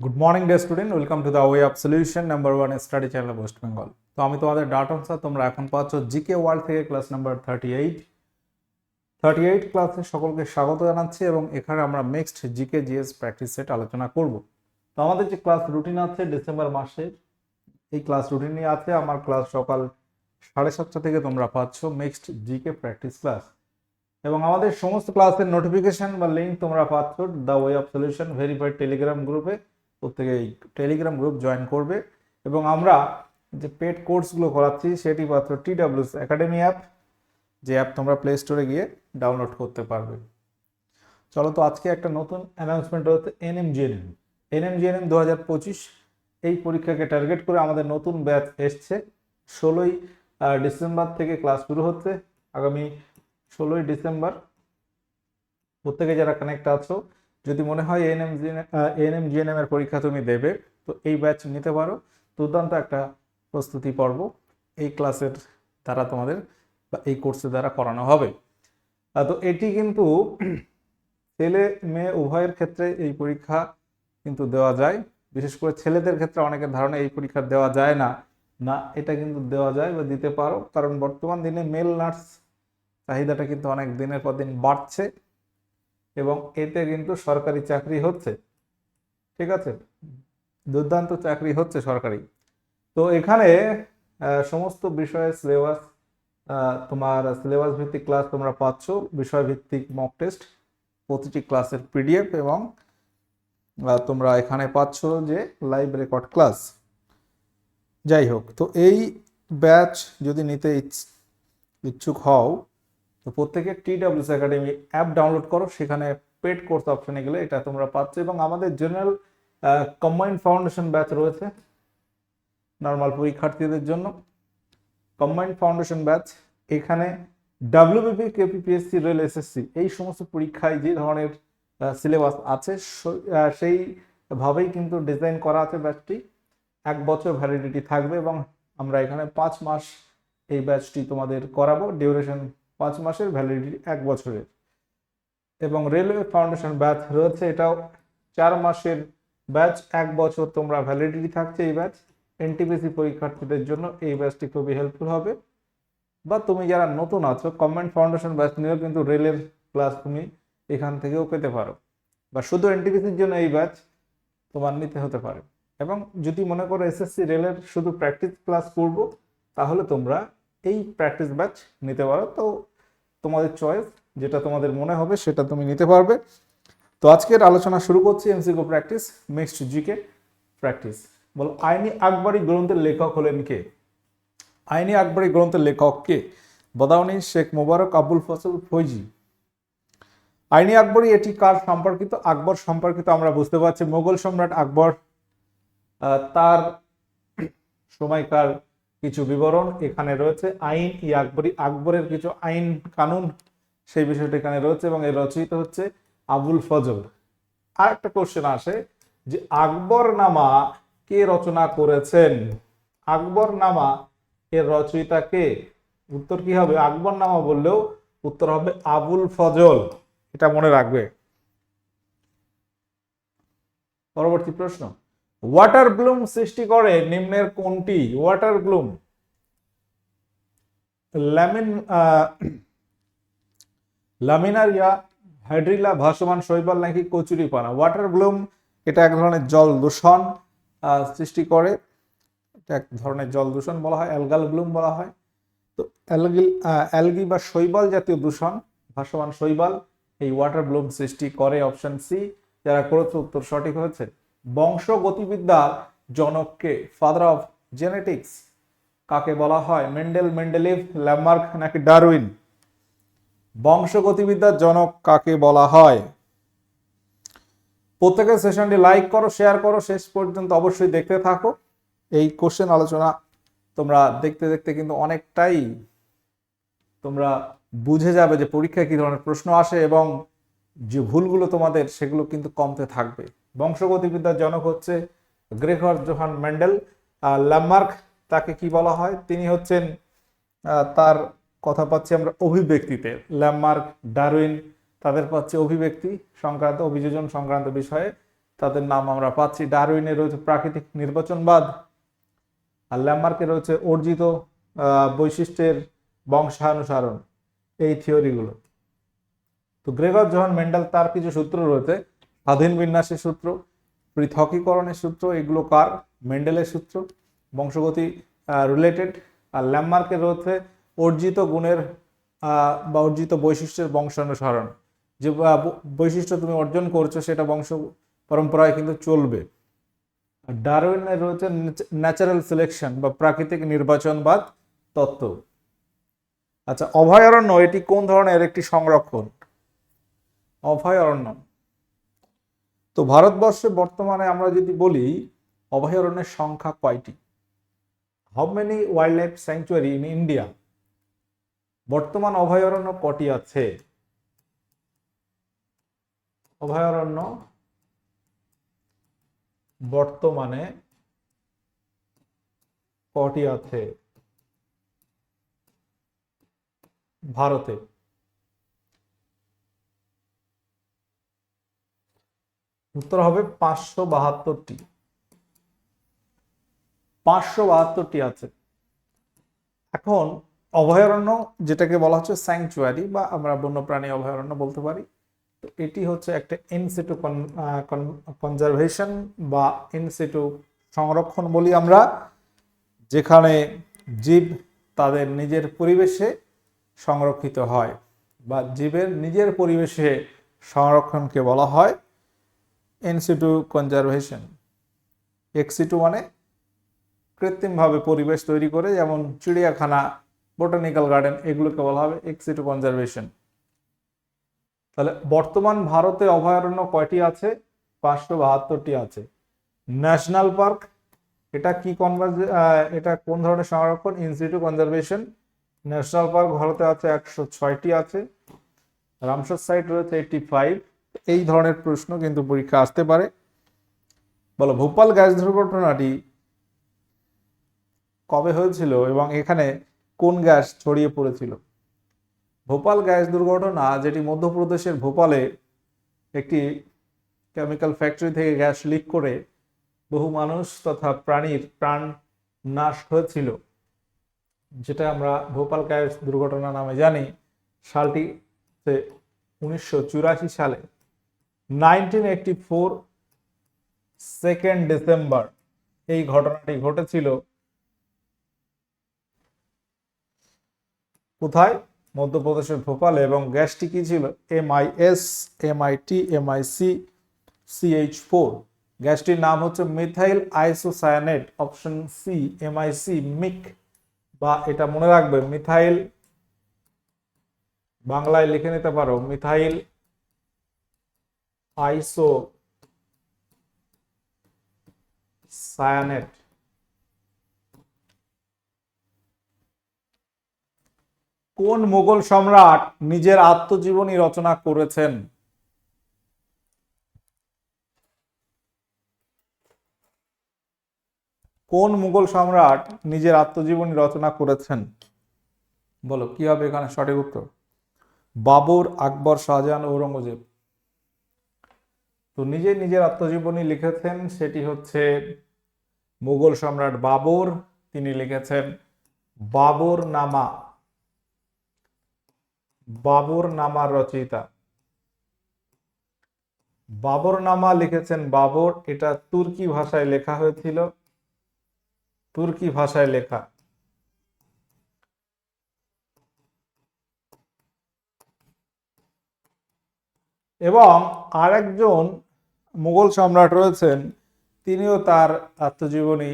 Good morning day student welcome to the way of solution number one study channel West Bengal তো আমি তোমাদের data sir তোমরা এখন পাচ্ছ জিকে ওয়ার্ল্ড থেকে class number thirty eight thirty eight ক্লাসে সকলকে স্বাগত জানাচ্ছি এবং এখানে আমরা next GK GS practice set আলোচনা করব। তো আমাদের যে ক্লাস রুটিন আছে ডিসেম্বর মাসে, এই ক্লাস রুটিনই আছে আমার ক্লাস সকাল সাড়ে সাতটা থেকে তোমরা পাচ্ছ নেক্সট জিকে প্র্যাকটিস ক্লাস এবং আমাদের সমস্ত ক্লাসের নোটিফিকেশন বা লিঙ্ক তোমরা পাচ্ছ the way of solution verified telegram গ্রুপে প্রত্যেকে এই টেলিগ্রাম গ্রুপ জয়েন করবে এবং আমরা যে পেড কোর্সগুলো করাচ্ছি সেটি মাত্র T W S academy app যে অ্যাপ তোমরা প্লে স্টোরে গিয়ে ডাউনলোড করতে পারবে। চলো তো আজকে একটা নতুন অ্যানাউন্সমেন্ট হচ্ছে এনএমজিএনএম এনএমজিএনএম দু হাজার পঁচিশ, এই পরীক্ষাকে টার্গেট করে আমাদের নতুন ব্যাচ এসছে। ষোলোই ডিসেম্বর থেকে ক্লাস শুরু হচ্ছে। আগামী ষোলোই ডিসেম্বর। প্রত্যেকে যারা কানেক্ট আছো যদি মনে হয় এএনএম এএনএম জিএনএম এর পরীক্ষা তুমি দেবে, তো এই ব্যাচ নিতে পারো। দুর্দান্ত একটা প্রস্তুতি পর্ব এই ক্লাসের দ্বারা তোমাদের বা এই কোর্সের দ্বারা করানো হবে। তো এটি কিন্তু ছেলে মেয়ে উভয়ের ক্ষেত্রে এই পরীক্ষা কিন্তু দেওয়া যায়। বিশেষ করে ছেলেদের ক্ষেত্রে অনেকের ধারণা এই পরীক্ষা দেওয়া যায় না। না, এটা কিন্তু দেওয়া যায় বা দিতে পারো। কারণ বর্তমান দিনে মেল নার্স চাহিদাটা কিন্তু অনেক দিনের পর দিন বাড়ছে। এবং এতে কিন্তু সরকারি চাকরি হচ্ছে। ঠিক আছে? দুর্দান্ত চাকরি হচ্ছে সরকারি। তো এখানে সমস্ত বিষয়ের সিলেবাস তোমার সিলেবাস ভিত্তিক ক্লাস তোমরা পাচ্ছ। বিষয় ভিত্তিক মক টেস্ট প্রতিটি ক্লাসের পিডিএফ এবং তোমরা এখানে পাচ্ছ যে লাইভ রেকর্ড ক্লাস যাই হোক, তো এই ব্যাচ যদি নিতে ইচ্ছ- ইচ্ছুক হও তো প্রত্যেকে T W S academy app download করো, সেখানে পেড কোর্স অপশনে গেলে এটা তোমরা পাচ্ছ এবং আমাদের জেনারেল কম্বাইন্ড ফাউন্ডেশন ব্যাচ রয়েছে নর্মাল পরীক্ষার্থীদের জন্য। কম্বাইন্ড ফাউন্ডেশন ব্যাচ এখানে ডাব্লিউবিপি কেপিপিএসসি রেল এসএসসি এই সমস্ত পরীক্ষায় যে ধরনের সিলেবাস আছে সেইভাবেই কিন্তু ডিজাইন করা আছে ব্যাচটি এক বছর ভ্যালিডিটি থাকবে এবং আমরা এখানে পাঁচ মাস এই ব্যাচটি তোমাদের করাবো। ডিউরেশন পাঁচ মাসের ভ্যালিডিটি এক বছরের। এবং রেলওয়ে ফাউন্ডেশন ব্যাচ রয়েছে এটাও চার মাসের ব্যাচ এক বছর তোমরা ভ্যালিডিটি থাকছে এই ব্যাচ এনটিপিসি পরীক্ষার্থীদের জন্য এই ব্যাচটি খুবই হেল্পফুল হবে। বা তুমি যারা নতুন আছো কমেন্ট ফাউন্ডেশন ব্যাচ নিয়েও কিন্তু রেলের ক্লাস তুমি এখান থেকেও পেতে পারো। বা শুধু এনটিপিসির জন্য এই ব্যাচ তোমার নিতে হতে পারে। এবং যদি মনে করো এসএসসি রেলের শুধু প্র্যাকটিস ক্লাস করব, তাহলে তোমরা এই প্র্যাকটিস ব্যাচ নিতে পারো। তো তোমাদের চয়েস যেটা তোমাদের মনে হবে সেটা তুমি নিতে পারবে। তো আজকের আলোচনা শুরু করছি MCQ practice next GK practice বল, আইনি আকবরী গ্রন্থের লেখক হলেন কে? আইনি আকবরী গ্রন্থের লেখক কে? বদাউনি শেখ মোবারক আবুল ফসল ফৈজি। আইনি আকবরী এটি কার সম্পর্কিত? আকবর সম্পর্কিত আমরা বুঝতে পারছি। মোগল সম্রাট আকবর তার সময়কার কিছু বিবরণ এখানে রয়েছে। আইন ই আকবরী, আকবরের কিছু আইন কানুন সেই বিষয়টা এখানে রয়েছে এবং এর রচয়িত হচ্ছে আবুল ফজল। আর একটা কোশ্চেন আসে যে আকবর নামা কে রচনা করেছেন? আকবর নামা এর রচয়িতা কে? উত্তর কি হবে? আকবর নামা বললেও উত্তর হবে আবুল ফজল। এটা মনে রাখবে। পরবর্তী প্রশ্ন। ওয়াটার ব্লুম সৃষ্টি করে নিম্নের কোনটি? ওয়াটার ব্লুম ল্যামিন লামিনারিয়া হাইড্রিলা ভাসমান শৈবাল নাকি কচুরিপানা? ওয়াটার ব্লুম এটা এক ধরনের জল দূষণ সৃষ্টি করে। এটা এক ধরনের জল দূষণ বলা হয়, অ্যালগাল ব্লুম বলা হয়। তো অ্যালগিল অ্যালগি বা শৈবাল জাতীয় দূষণ, ভাসমান শৈবাল, এই ওয়াটার ব্লুম সৃষ্টি করে অপশন সি, যারা করেছে উত্তর সঠিক হয়েছে। বংশ গতিবিদ্যার জনককে ফাদার অফ জেনেটিক্স কাকে বলা হয়? মেন্ডেল, মেন্ডেলিভ ল্যামার্ক নাকি ডারউইন? বংশগতিবিদ্যার জনক কাকে বলা হয়? প্রত্যেকের সেশনটি লাইক করো শেয়ার করো, শেষ পর্যন্ত অবশ্যই দেখতে থাকো। এই কোশ্চেন আলোচনা তোমরা দেখতে দেখতে কিন্তু অনেকটাই তোমরা বুঝে যাবে যে পরীক্ষায় কি ধরনের প্রশ্ন আসে এবং যে ভুলগুলো তোমাদের, সেগুলো কিন্তু কমতে থাকবে। বংশগতিবিদ্যার জনক হচ্ছে গ্রেগর জোহান মেন্ডেল। আর ল্যামার্ক তাকে কি বলা হয়? তিনি হচ্ছেন তার কথা পাচ্ছি আমরা অভিব্যক্তিতে। ল্যামার্ক ডারউইন, তাদের পাচ্ছি অভিব্যক্তি, সংক্রান্ত অভিযোজন সংক্রান্ত বিষয়ে। তাদের নাম আমরা পাচ্ছি ডারউইনে রয়েছে প্রাকৃতিক নির্বাচনবাদ, আর ল্যামার্কে রয়েছে অর্জিত বৈশিষ্ট্যের বংশানুসারণ। এই থিওরিগুলো। তো গ্রেগর জোহান মেন্ডেল তার কিছু সূত্র রয়েছে। স্বাধীন বিন্যাসের সূত্র, পৃথকীকরণের সূত্র, এগুলো কার? মেন্ডেলের সূত্র, বংশগতি রিলেটেড আর ল্যামমার্কের রয়েছে অর্জিত গুণের বা অর্জিত বৈশিষ্ট্যের বংশানুসরণ। যে বৈশিষ্ট্য তুমি অর্জন করছ, সেটা বংশ পরম্পরায় কিন্তু চলবে। ডারউইনের রয়েছে ন্যাচারাল সিলেকশন বা প্রাকৃতিক নির্বাচনবাদ তত্ত্ব। আচ্ছা অভয়ারণ্য, এটি কোন ধরনের? একটি সংরক্ষণ। অভয়ারণ্য। তো ভারতবর্ষে বর্তমানে আমরা যদি বলি, অভয়ারণ্যের সংখ্যা কয়টি? How many wildlife sanctuary in India বর্তমান অভয়ারণ্য কটি আছে? অভয়ারণ্য বর্তমানে কটি আছে? ভারতে। উত্তর হবে পাঁচশো বাহাত্তরটি। পাঁচশো বাহাত্তরটি আছে। এখন অভয়ারণ্য যেটাকে বলা হচ্ছে স্যাংচুয়ারি বা আমরা বন্যপ্রাণী অভয়ারণ্য বলতে পারি, তো এটি হচ্ছে একটা ইনসিটু কনজারভেশন বা ইনসিটু সংরক্ষণ বলি আমরা, যেখানে জীব তাদের নিজের পরিবেশে সংরক্ষিত হয় বা জীবের নিজের পরিবেশে সংরক্ষণকে বলা হয়। ইনসিটু কনজারভেশন এক্সিটু মানে কৃত্রিমভাবে পরিবেশ তৈরি করে, যেমন চিড়িয়াখানা বোটানিক্যাল গার্ডেন এগুলোকে বলা হবে এক্সিটু কনজারভেশন তাহলে বর্তমান ভারতে অভয়ারণ্য কয়টি আছে? পাঁচশো বাহাত্তরটি আছে। ন্যাশনাল পার্ক এটা কি কনভার্জ এটা কোন ধরনের সংরক্ষণ? ইনস্টিটিউট কনজারভেশন ন্যাশনাল পার্ক ভারতে আছে একশো ছয়টি আছে। রামসার সাইট রয়েছে এইটি ফাইভ এই ধরনের প্রশ্ন কিন্তু পরীক্ষা আসতে পারে। বলো, ভোপাল গ্যাস দুর্ঘটনাটি কবে হয়েছিল এবং এখানে কোন গ্যাস ছড়িয়ে পড়েছিল? ভোপাল গ্যাস দুর্ঘটনা যেটি মধ্যপ্রদেশের ভোপালে একটি কেমিক্যাল ফ্যাক্টরি থেকে গ্যাস লিক করে বহু মানুষ তথা প্রাণীর প্রাণ নাশ হয়েছিল, যেটা আমরা ভোপাল গ্যাস দুর্ঘটনা নামে জানি। সালটি উনিশশো চুরাশি সালে nineteen eighty four second December এই ঘটনাটি ঘটেছিল। কোথায়? মধ্যপ্রদেশের ভোপালে এবং গ্যাসটি কি ছিল? MIS MIT MIC CH four গ্যাসটির নাম হচ্ছে methyl isocyanate option C MIC MIC বা এটা মনে রাখবে মিথাইল বাংলায় লিখে নিতে পারো মিথাইল আইসো সায়ানেট। কোন মুঘল সম্রাট নিজের আত্মজীবনী রচনা করেছেন? কোন মুঘল সম্রাট নিজের আত্মজীবনী রচনা করেছেন? বলো, কি হবে এখানে সঠিক উত্তর? বাবর আকবর শাহজাহান ঔরঙ্গজেব। তো নিজে নিজের আত্মজীবনী লিখেছেন, সেটি হচ্ছে মুঘল সম্রাট বাবর। তিনি লিখেছেন, বাবর নামা, বাবর নামার রচয়িতা বাবর নামা লিখেছেন বাবর, এটা তুর্কি ভাষায় লেখা হয়েছিল। তুর্কি ভাষায় লেখা। এবং আরেকজন মুঘল সম্রাট রয়েছেন, তিনিও তার আত্মজীবনী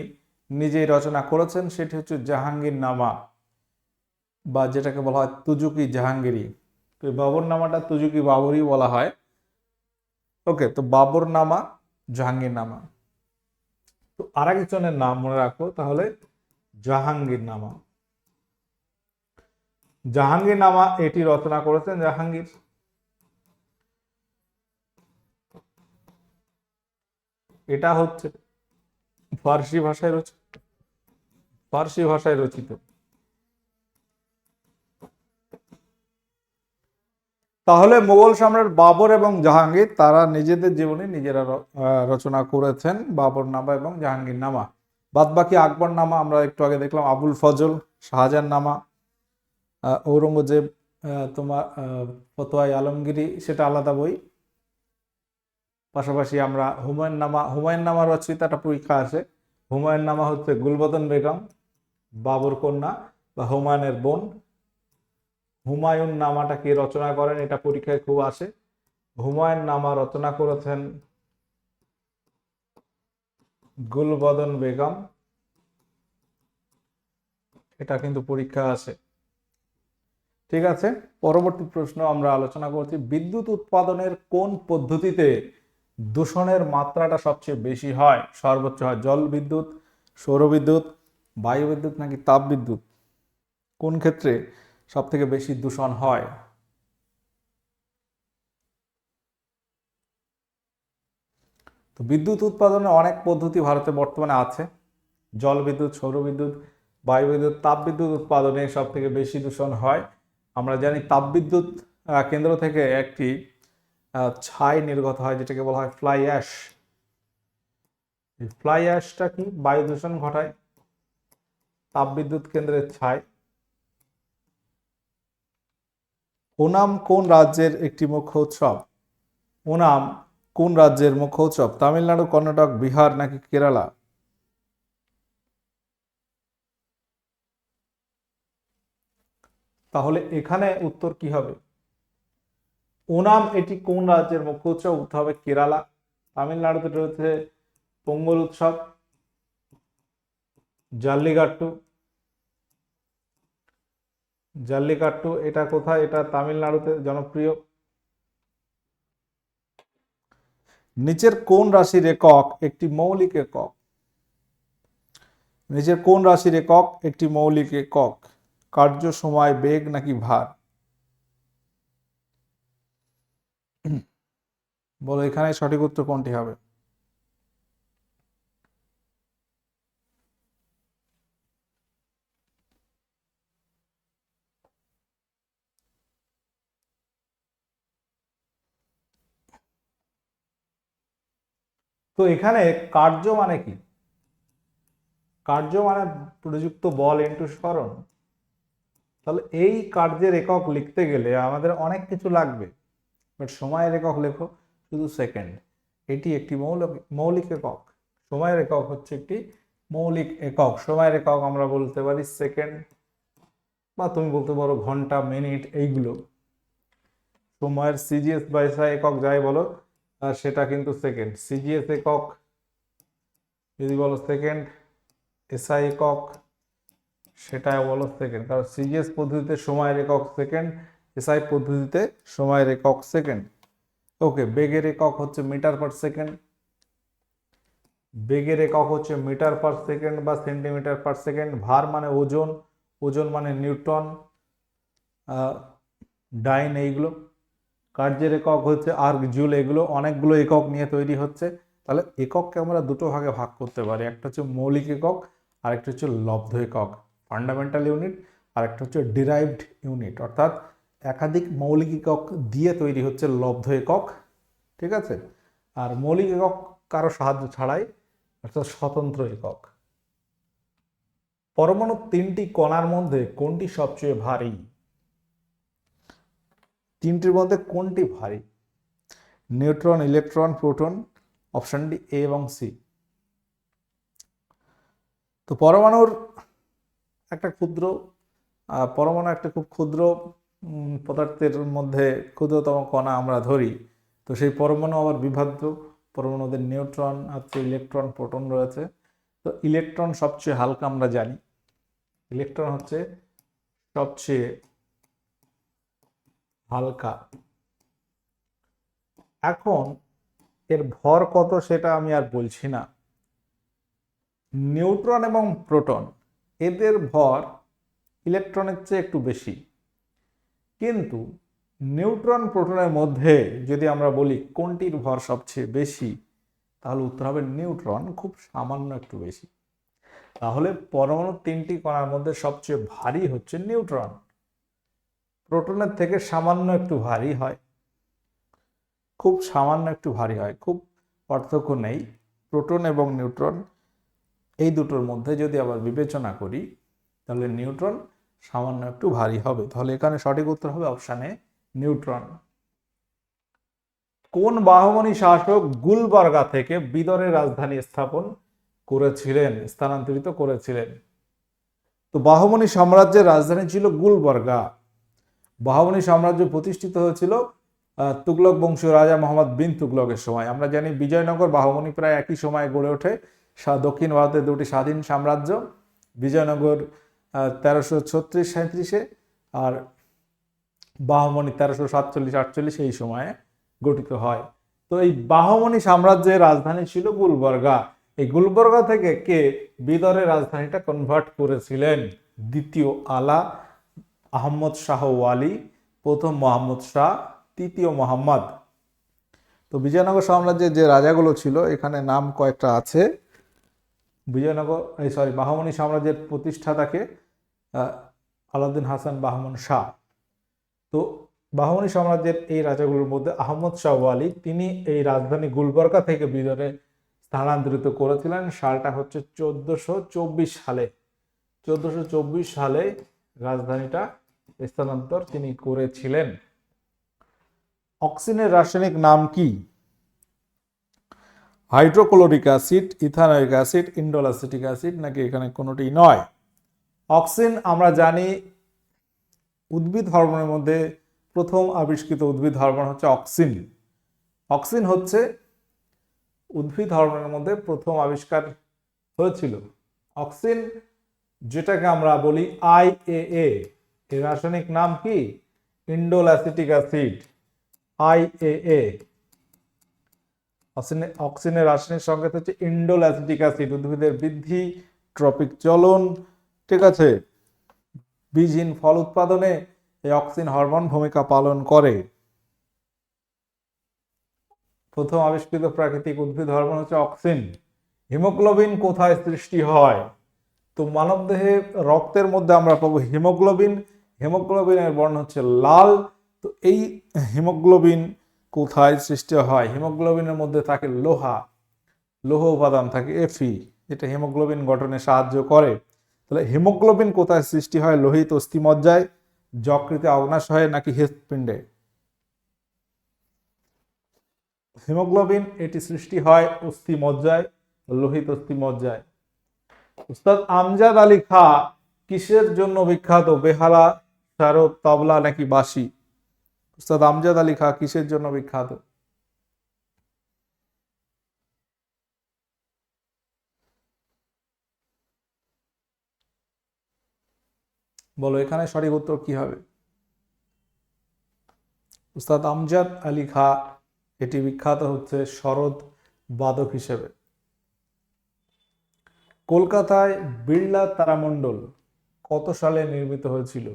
নিজেই রচনা করেছেন, সেটি হচ্ছে জাহাঙ্গীর নামা বা যেটাকে বলা হয় তুজুকি জাহাঙ্গীরি। তো এই বাবর নামাটা তুজুকি বাবরই বলা হয়। ওকে, তো বাবর নামা জাহাঙ্গীর নামা তো আর একজনের নাম মনে রাখো, তাহলে জাহাঙ্গীর নামা জাহাঙ্গীর নামা এটি রচনা করেছেন জাহাঙ্গীর। এটা হচ্ছে ফার্সি ভাষায় রচিত। ফার্সি ভাষায় রচিত। তাহলে মোগল সম্রাট বাবর এবং জাহাঙ্গীর, তারা নিজেদের জীবনে নিজেরা রচনা করেছেন বাবর নামা এবং জাহাঙ্গীর নামা বাদ বাকি আকবর নামা আমরা একটু আগে দেখলাম, আবুল ফজল শাহজাহান নামা ঔরঙ্গজেব তোমার ফতোয়াই আলমগিরি, সেটা আলাদা বই। পাশাপাশি আমরা হুমায়ুন নামা হুমায়ুন নামা একটা পরীক্ষা আছে। হুমায়ুন নামা হচ্ছে গুলবদন বেগম, বাবর কন্যা বা হুমায়ুনের বোন। হুমায়ুন নামাটা কে রচনা করেন এটা পরীক্ষায় খুব আসে। হুমায়ুন নামা রচনা করেছেন গুলবদন বেগম। এটা কিন্তু পরীক্ষা আছে ঠিক আছে, পরবর্তী প্রশ্ন আমরা আলোচনা করছি। বিদ্যুৎ উৎপাদনের কোন পদ্ধতিতে দূষণের মাত্রাটা সবচেয়ে বেশি হয় সর্বোচ্চ হয় জল বিদ্যুৎ সৌর বিদ্যুৎ বায়ু বিদ্যুৎ নাকি তাপ বিদ্যুৎ? কোন ক্ষেত্রে সব থেকে বেশি দূষণ হয়? তো বিদ্যুৎ উৎপাদনে অনেক পদ্ধতি ভারতে বর্তমানে আছে। জল বিদ্যুৎ সৌর বিদ্যুৎ বায়ু বিদ্যুৎ তাপ বিদ্যুৎ উৎপাদনে সব থেকে বেশি দূষণ হয়। আমরা জানি তাপ বিদ্যুৎ আহ, কেন্দ্র থেকে একটি ছাই নির্গত হয়, যেটাকে বলা হয় ফ্লাই অ্যাশ ফ্লাই অ্যাশটা কি? বায়ু দূষণ ঘটায়। তাপবিদ্যুৎ কেন্দ্রের ছাই। ওনাম কোন রাজ্যের একটি মুখ্য উৎসব? ওনাম কোন রাজ্যের মুখ্য উৎসব? তামিলনাড়ু, কর্ণাটক, বিহার নাকি কেরালা? তাহলে এখানে উত্তর কি হবে? ওনাম, এটি কোন রাজ্যের মুখ্য উৎসব? উত্তর হবে কেরালা। তামিলনাড়ুতে রয়েছে পোঙ্গল উৎসব জাল্লিগাট্টু জাল্লিকাট্টু, এটা কোথায়? এটা তামিলনাড়ুতে জনপ্রিয়। নিচের কোন রাশির একক একটি মৌলিক একক। নিচের কোন রাশির একক একটি মৌলিক একক। কার্য, সময়, বেগ নাকি ভার? বলো, এখানে সঠিক উত্তর কোনটি হবে? তো এখানে কার্য মানে কি? কার্য মানে প্রযুক্ত বল ইন্টু স্মরণ। তাহলে এই কার্যের একক লিখতে গেলে আমাদের অনেক কিছু লাগবে। বাট সময়ের একক লেখো। শুধু সেকেন্ড এটি একটি মৌলিক মৌলিক একক। সময়ের একক হচ্ছে একটি মৌলিক একক। সময়ের একক আমরা বলতে পারি সেকেন্ড বা তুমি বলতে পারো ঘণ্টা মিনিট এইগুলো। সময়ের সিজিএস বা এসআই একক যাই বলো আর সেটা কিন্তু সেকেন্ড সিজিএস একক, যদি বলো সেকেন্ড এসআই একক সেটাই বলো সেকেন্ড কারণ সিজিএস পদ্ধতিতে সময়ের একক সেকেন্ড এসআই পদ্ধতিতে সময়ের একক সেকেন্ড ওকে বেগের একক হচ্ছে মিটার পার সেকেন্ড বেগের একক হচ্ছে মিটার পার সেকেন্ড বা সেন্টিমিটার পার সেকেন্ড ভার মানে ওজন ওজন মানে নিউটন ডাইন এইগুলো। কার্যের একক হচ্ছে আর্ক জুল, এগুলো অনেকগুলো একক নিয়ে তৈরি হচ্ছে। তাহলে একককে আমরা দুটো ভাগে ভাগ করতে পারি। একটা হচ্ছে মৌলিক একক আর একটা হচ্ছে লব্ধ একক। ফান্ডামেন্টাল ইউনিট আর একটা হচ্ছে ডিরাইভড ইউনিট অর্থাৎ একাধিক মৌলিক একক দিয়ে তৈরি হচ্ছে লব্ধ একক, ঠিক আছে? আর মৌলিক একক কারও সাহায্য ছাড়াই, অর্থাৎ স্বতন্ত্র একক। পরমাণু তিনটি কণার মধ্যে কোনটি সবচেয়ে ভারী? তিনটির মধ্যে কোনটি ভারী? Neutron, electron, proton, option D A এবং সি। তো পরমাণুর একটা ক্ষুদ্র পরমাণু একটা খুব ক্ষুদ্র পদার্থের মধ্যে ক্ষুদ্রতম কণা আমরা ধরি, তো সেই পরমাণু আবার বিভাজ্য। পরমাণুদের নিউট্রন, আছে ইলেকট্রন, প্রোটন রয়েছে। তো ইলেকট্রন সবচেয়ে হালকা আমরা জানি। ইলেকট্রন হচ্ছে সবচেয়ে হালকা। এখন এর ভর কত সেটা আমি আর বলছি না। নিউট্রন এবং প্রোটন, এদের ভর ইলেকট্রনের চেয়ে একটু বেশি। কিন্তু নিউট্রন প্রোটনের মধ্যে যদি আমরা বলি কোনটির ভর সবচেয়ে বেশি, তাহলে উত্তর হবে নিউট্রন, খুব সামান্য একটু বেশি। তাহলে পরমাণু তিনটি কণার মধ্যে সবচেয়ে ভারী হচ্ছে নিউট্রন। প্রোটনের থেকে সামান্য একটু ভারী হয়। খুব সামান্য একটু ভারী হয়, খুব পার্থক্য নেই। প্রোটন এবং নিউট্রন এই দুটোর মধ্যে যদি আবার বিবেচনা করি, তাহলে নিউট্রন সামান্য একটু ভারী হবে। তাহলে এখানে সঠিক উত্তর হবে অপশানে নিউট্রন কোন বাহমনি শাসক গুলবার্গা থেকে বিদরের রাজধানী স্থাপন করেছিলেন, স্থানান্তরিত করেছিলেন? তো বাহমনি সাম্রাজ্যের রাজধানী ছিল গুলবার্গা। বাহমনি সাম্রাজ্য প্রতিষ্ঠিত হয়েছিল তুগলক বংশীয় রাজা মোহাম্মদ বিন তুগলকের সময়। আমরা জানি বিজয়নগর বাহমনি প্রায় একই সময়ে গড়ে ওঠে। দক্ষিণ ভারতের দুটি স্বাধীন সাম্রাজ্য, বিজয়নগর তেরোশো ছত্রিশ সাঁত্রিশে আর বাহমণি তেরোশো সাতচল্লিশ আটচল্লিশ এই সময়ে গঠিত হয়। তো এই বাহমনি সাম্রাজ্যের রাজধানী ছিল গুলবর্গা। এই গুলবর্গা থেকে কে বিদরের রাজধানীটা কনভার্ট করেছিলেন? দ্বিতীয় আলা আহম্মদ শাহ ওয়ালি, প্রথম মোহাম্মদ শাহ, তৃতীয় মোহাম্মদ। তো বিজয়নগর সাম্রাজ্যের যে রাজাগুলো ছিল, এখানে নাম কয়েকটা আছে। বিজয়নগর, এই সরি বাহমনি সাম্রাজ্যের প্রতিষ্ঠাতাকে আলাউদ্দিন হাসান বাহমন শাহ। তো বাহমনি সাম্রাজ্যের এই রাজাগুলোর মধ্যে আহমদ শাহ ওয়ালি, তিনি এই রাজধানী গুলবর্গা থেকে বিদরে স্থানান্তরিত করেছিলেন। সালটা হচ্ছে চোদ্দশো চব্বিশ সালে। চোদ্দশো চব্বিশ সালে রাজধানীটা স্থানান্তর তিনি করেছিলেন। অক্সিনের রাসায়নিক নাম কি? Hydrochloric acid, ethanoic acid, indoleacetic acid, নাকি এখানে কোনোটি নয়? অক্সিন আমরা জানি উদ্ভিদ হরমোনের মধ্যে প্রথম আবিষ্কৃত উদ্ভিদ হরমোন হচ্ছে অক্সিন। অক্সিন হচ্ছে উদ্ভিদ হরমোনের মধ্যে প্রথম আবিষ্কার হয়েছিল। অক্সিন যেটাকে আমরা বলি আইএএ এর রাসায়নিক নাম কি? ইন্ডোল অ্যাসিটিক অ্যাসিড আইএএ অক্সিনে- অক্সিনের রাসায়নিক সংকেত হচ্ছে ইন্ডোল অ্যাসিটিক অ্যাসিড, উদ্ভিদের বৃদ্ধি, ট্রপিক চলন ঠিক আছে? বীজহীন ফল উৎপাদনে এই অক্সিন হরমোন ভূমিকা পালন করে। প্রথম আবিষ্কৃত প্রাকৃতিক উদ্ভিদ হরমোন হচ্ছে অক্সিন। হিমোগ্লোবিন কোথায় সৃষ্টি হয়? তো মানবদেহে রক্তের মধ্যে আমরা পাবো হিমোগ্লোবিন। হিমোগ্লোবিনের বর্ণ হচ্ছে লাল। তো এই হিমোগ্লোবিন কোথায় সৃষ্টি হয়? হিমোগ্লোবিনের মধ্যে থাকে লোহা। লোহ উপাদান থাকে এফি যেটা হিমোগ্লোবিন গঠনে সাহায্য করে। তাহলে হিমোগ্লোবিন কোথায় সৃষ্টি হয়? লোহিত অস্থিমজ্জায়, যকৃতে অগ্নাশয়ে নাকি হৃৎপিণ্ডে? হিমোগ্লোবিন এটি সৃষ্টি হয় অস্থিমজ্জায়, লোহিত অস্থিমজ্জায়। উস্তাদ আমজাদ আলী খা কিসের জন্য বিখ্যাত? বেহালা শারদ তবলা নাকি বাসি উস্তাদ আমজাদ আলী খা কিসের জন্য বিখ্যাত? বলো, এখানে সঠিক উত্তর কি হবে? উস্তাদ আমজাদ আলী খা, এটি বিখ্যাত হচ্ছে শরৎ বাদক হিসেবে। কলকাতায় বিড়লা তারামণ্ডল কত সালে নির্মিত হয়েছিল?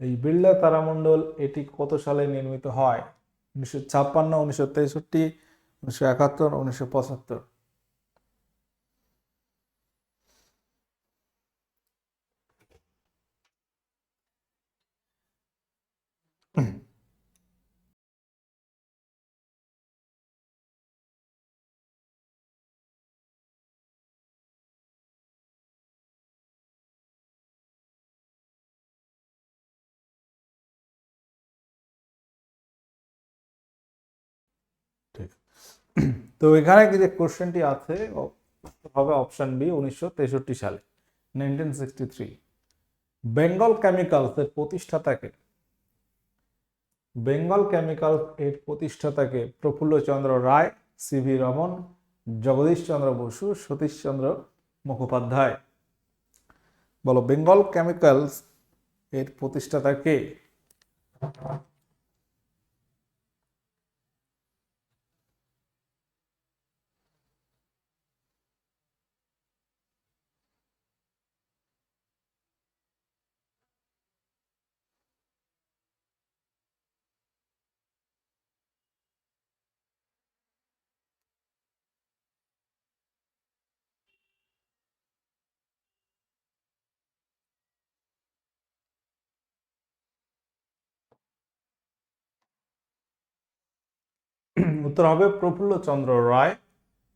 এই বিড়লা তারামণ্ডল এটি কত সালে নির্মিত হয়? উনিশশো ছাপ্পান্ন, উনিশশো তেষট্টি, উনিশশো একাত্তর, উনিশশো পঁচাত্তর ঠিক তো এখানে যে কোশ্চেনটি আছে হবে অপশন বি, উনিশশো তেষট্টি সালে nineteen sixty three Bengal chemicals এর প্রতিষ্ঠাতাকে, বেঙ্গল কেমিক্যালস এর প্রতিষ্ঠাতাকে প্রফুল্লচন্দ্র রায় সি ভি রমন, জগদীশ চন্দ্র বসু, সতীশ চন্দ্র মুখোপাধ্যায়। বলো, বেঙ্গল কেমিক্যালস এর প্রতিষ্ঠাতা কে? উত্তর হবে প্রফুল্ল চন্দ্র রায়,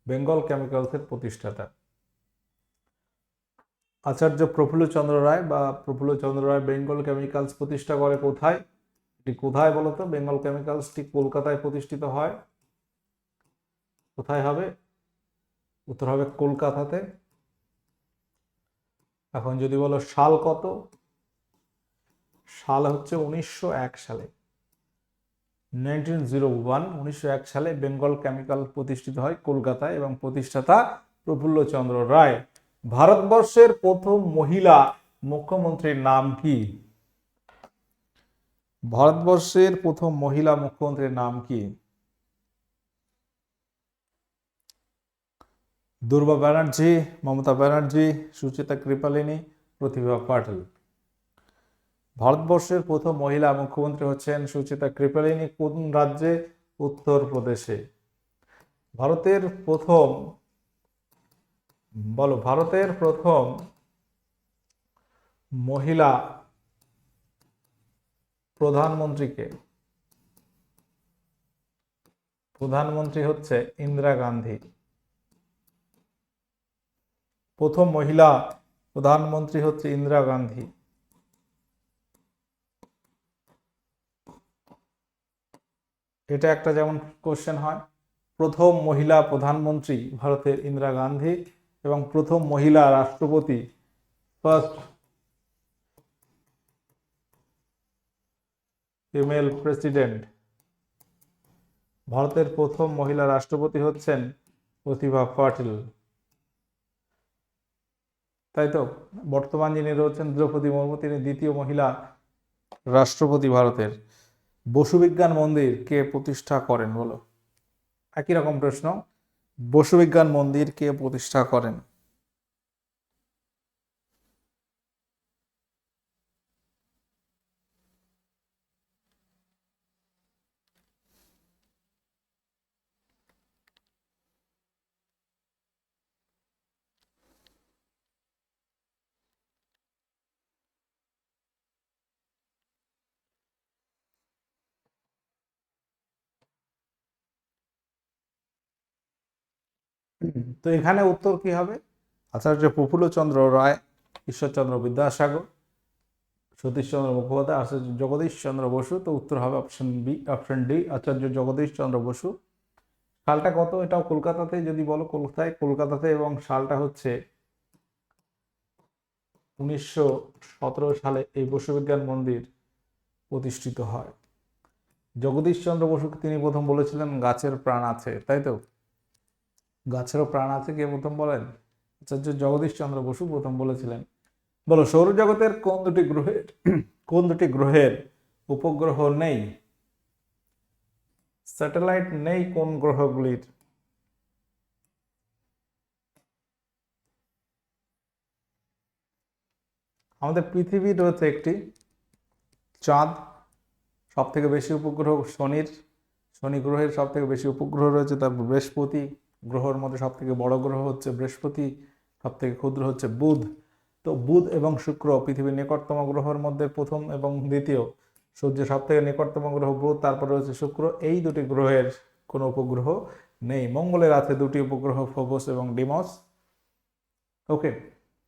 বেঙ্গল কেমিক্যালসের প্রতিষ্ঠাতা। আচার্য প্রফুল্ল চন্দ্র রায় বা প্রফুল্ল চন্দ্র রায় বেঙ্গল কেমিক্যালস প্রতিষ্ঠা করে কোথায়? এটি কোথায় বলতো? বেঙ্গল কেমিক্যালসটি কলকাতায় প্রতিষ্ঠিত হয়। কোথায় হবে? উত্তর হবে কলকাতাতে। এখন যদি বলো সাল কত? সাল হচ্ছে উনিশশো এক সালে। নাইনটিন জিরো ওয়ান, উনিশশো এক সালে বেঙ্গল কেমিক্যাল প্রতিষ্ঠিত হয় কলকাতায় এবং প্রতিষ্ঠাতা প্রফুল্ল চন্দ্র রায়। ভারতবর্ষের প্রথম মহিলা মুখ্যমন্ত্রীর নাম কি? ভারতবর্ষের প্রথম মহিলা মুখ্যমন্ত্রীর নাম কি? দুর্বা ব্যানার্জি, মমতা ব্যানার্জি, সুচিতা কৃপালিনী, প্রতিভা পাটিল। ভারতবর্ষের প্রথম মহিলা মুখ্যমন্ত্রী হচ্ছেন সুচিতা কৃপালিনী, কোন রাজ্যে? উত্তরপ্রদেশে ভারতের প্রথম, বলো, ভারতের প্রথম মহিলা প্রধানমন্ত্রীকে। প্রধানমন্ত্রী হচ্ছে ইন্দিরা গান্ধী। প্রথম মহিলা প্রধানমন্ত্রী হচ্ছে ইন্দিরা গান্ধী। এটা একটা যেমন কোশ্চেন হয়, প্রথম মহিলা প্রধানমন্ত্রী ভারতের ইন্দিরা গান্ধী এবং প্রথম মহিলা রাষ্ট্রপতি ফার্স্ট ফিমেল প্রেসিডেন্ট ভারতের প্রথম মহিলা রাষ্ট্রপতি হচ্ছেন প্রতিভা পাটিল। তাই তো? বর্তমান যিনি রয়েছেন, দ্রৌপদী মুর্মু, তিনি দ্বিতীয় মহিলা রাষ্ট্রপতি ভারতের। বসু বিজ্ঞান মন্দির কে প্রতিষ্ঠা করেন বলো? একই রকম প্রশ্ন। বসুবিজ্ঞান মন্দির কে প্রতিষ্ঠা করেন? তো এখানে উত্তর কি হবে? আচার্য প্রফুল্লচন্দ্র রায়, ঈশ্বরচন্দ্র বিদ্যাসাগর, সতীশচন্দ্র মুখোপাধ্যায়, আচার্য জগদীশ চন্দ্র বসু। তো উত্তর হবে option B option D Acharya Jagadish Chandra Basu. সালটা কত? এটাও কলকাতাতে যদি বলো, কলকাতায়, কলকাতাতে এবং সালটা হচ্ছে উনিশশো সতেরো সালে এই বসু বিজ্ঞান মন্দির প্রতিষ্ঠিত হয়। জগদীশ চন্দ্র বসুকে তিনি প্রথম বলেছিলেন, গাছের প্রাণ আছে, তাই তো? গাছেরও প্রাণ আছে কে প্রথম বলেন? আচার্য জগদীশ চন্দ্র বসু প্রথম বলেছিলেন। বলো, সৌরজগতের কোন দুটি গ্রহের, কোন দুটি গ্রহের উপগ্রহ নেই? স্যাটেলাইট নেই কোন গ্রহগুলির? আমাদের পৃথিবী রয়েছে একটি চাঁদ সব থেকে বেশি উপগ্রহ শনির, শনি গ্রহের সব থেকে বেশি উপগ্রহ রয়েছে, তারপর বৃহস্পতি গ্রহের মধ্যে সব থেকে বড় গ্রহ হচ্ছে বৃহস্পতি সব থেকে ক্ষুদ্র হচ্ছে বুধ। তো বুধ এবং শুক্র পৃথিবীর নিকটতম গ্রহের মধ্যে প্রথম এবং দ্বিতীয়। সূর্যের সব থেকে নিকটতম গ্রহ বুধ, তারপর রয়েছে শুক্র। এই দুটি গ্রহের কোনো উপগ্রহ নেই। মঙ্গলের আছে দুটি উপগ্রহ, ফোবস এবং ডিমস। ওকে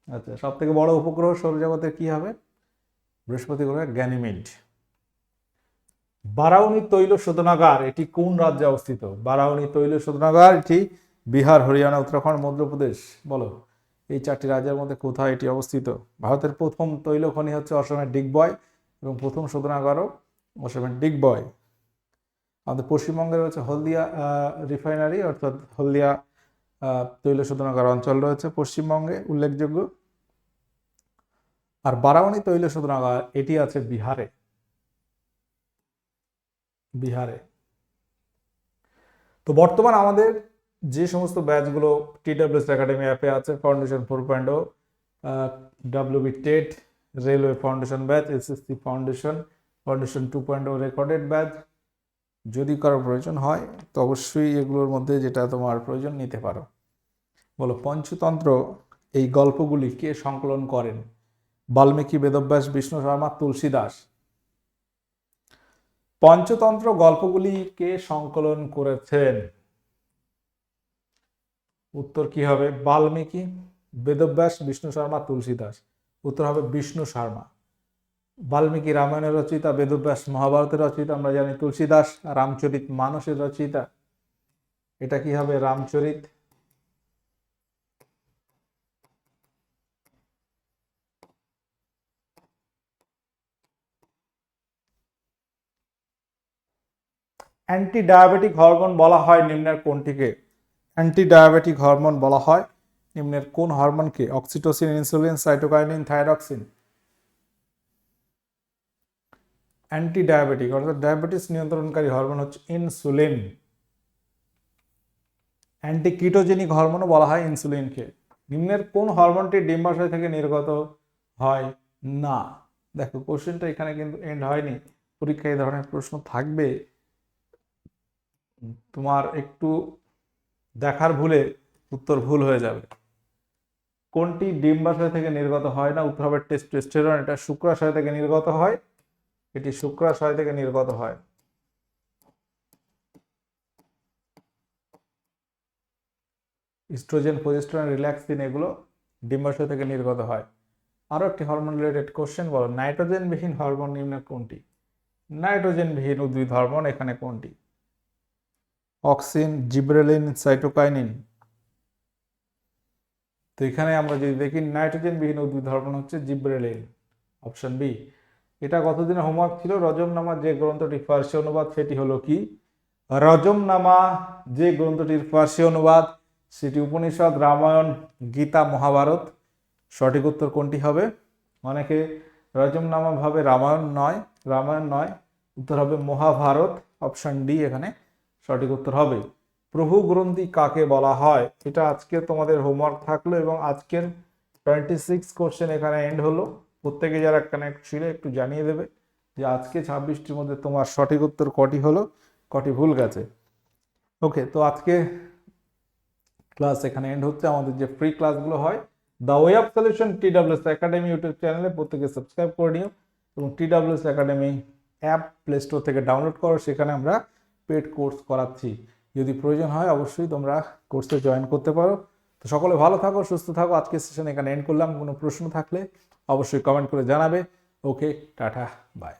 আচ্ছা সব থেকে বড় উপগ্রহ সৌরজগতের কি হবে? বৃহস্পতি গ্রহের গ্যানিমিড। বারাউনি তৈল শোধনাগার, এটি কোন রাজ্যে অবস্থিত? বারাউনি তৈল শোধনাগার, এটি বিহার, হরিয়ানা, উত্তরাখণ্ড, মধ্যপ্রদেশ। বলো, এই চারটি রাজ্যের মধ্যে কোথায় এটি অবস্থিত? ভারতের প্রথম তৈল খনি হচ্ছে অসমের ডিগবয় এবং প্রথম শোধনাগারও অসমের ডিগবয়। আমাদের পশ্চিমবঙ্গে রয়েছে হলদিয়া রিফাইনারি, অর্থাৎ হলদিয়া তৈল শোধনাগার অঞ্চল রয়েছে পশ্চিমবঙ্গে, উল্লেখযোগ্য। আর বারাউনি তৈল শোধনাগার, এটি আছে বিহারে। বিহারে। তো বর্তমান আমাদের যে সমস্ত ব্যাচগুলো টিডাব্লিউএস একাডেমি অ্যাপে আছে foundation four point O WB TET railway foundation batch SSC foundation foundation two point O recorded batch, যদি কারও প্রয়োজন হয়, তো অবশ্যই এগুলোর মধ্যে যেটা তোমার প্রয়োজন নিতে পারো। বলো, পঞ্চতন্ত্র এই গল্পগুলি কে সংকলন করেন বাল্মীকি বেদব্যাস বিষ্ণু শর্মা তুলসী দাস। পঞ্চতন্ত্র গল্পগুলি কে সংকলন করেছেন। উত্তর কি হবে? বাল্মীকি, বেদব্যাস, বিষ্ণু শর্মা, তুলসীদাস। উত্তর হবে বিষ্ণু শর্মা। বাল্মীকি রামায়ণের রচয়িতা বেদব্যাস মহাভারতের রচয়িতা আমরা জানি তুলসীদাস, রামচরিত মানসের রচয়িতা এটা কি হবে? রামচরিত। অ্যান্টি ডায়াবেটিক হরমোন বলা হয় নিম্নের কোনটিকে? অ্যান্টি ডায়াবেটিক হরমোন বলা হয় নিম্নের কোন হরমোনকে oxytocin insulin cytokinin thyroxine anti diabetic অর্থাৎ ডায়াবেটিস নিয়ন্ত্রণকারী হরমোন হচ্ছে ইনসুলিন অ্যান্টি কিটোজেনিক হরমোনও বলা হয় ইনসুলিনকে নিম্নের কোন হরমোনটি ডিম্বাশয় থেকে নির্গত হয়? না। দেখো কোশ্চেনটা এখানে কিন্তু এন্ড হয়নি। পরীক্ষায় এই ধরনের প্রশ্ন থাকবে। তোমার একটু দেখার ভুলে উত্তর ভুল হয়ে যাবে। কোনটি ডিম্বাশয় থেকে নির্গত হয় না? উত্তর হবে টেস্টোস্টেরন। এটা শুক্রাশয় থেকে নির্গত হয়। এটি শুক্রাশয় থেকে নির্গত হয়। ইস্ট্রোজেন, প্রজেস্টেরন রিল্যাক্সিন এগুলো ডিম্বাশয় থেকে নির্গত হয়। আরও একটি হরমোন রিলেটেড কোশ্চেন বলো, নাইট্রোজেনবিহীন হরমোন নিম্নে কোনটি? নাইট্রোজেনবিহীন উদ্ভিদ হরমোন এখানে কোনটি? Auxin, gibberellin, cytokinin. তো এখানে আমরা যদি দেখি, নাইট্রোজেনবিহীন উদ্ভিদ হরমোন হচ্ছে জিব্রেলিন, অপশন বি। এটা কতদিনের হোমওয়ার্ক ছিল? রজমনামা যে গ্রন্থটি ফার্সি অনুবাদ, সেটি হলো কি? রজমনামা যে গ্রন্থটির ফার্সি অনুবাদ, সেটি উপনিষদ, রামায়ণ, গীতা, মহাভারত। সঠিক উত্তর কোনটি হবে? অনেকে রজমনামা ভাবে রামায়ণ নয় রামায়ণ নয়, উত্তর হবে মহাভারত, অপশন ডি এখানে। সঠিক উত্তর হবে। প্রভু গ্রন্থি কাকে বলা হয়? এটা আজকে তোমাদের হোমওয়ার্ক থাকল এবং আজকের টোয়েন্টি সিক্স কোশ্চেন এখানে এন্ড হলো। প্রত্যেকে যারা কানেক্ট ছিল একটু জানিয়ে দেবে যে আজকে ছাব্বিশটির মধ্যে তোমার সঠিক উত্তর কটি হলো, কটি ভুল গেছে। ওকে তো আজকে ক্লাস এখানে এন্ড হচ্ছে। আমাদের যে ফ্রি ক্লাসগুলো হয় the way of solution T WS academy YouTube চ্যানেলে প্রত্যেকে সাবস্ক্রাইব করে নিও এবং T WS academy app play store থেকে ডাউনলোড করো। সেখানে আমরা পেড কোর্স করাচ্ছি। যদি প্রয়োজন হয়, অবশ্যই তোমরা কোর্সে জয়েন করতে পারো। তো সকলে ভালো থাকো, সুস্থ থাকো। আজকে সেশন এখানে এন্ড করলাম। কোনো প্রশ্ন থাকলে অবশ্যই কমেন্ট করে জানাবে। ওকে টাটা বাই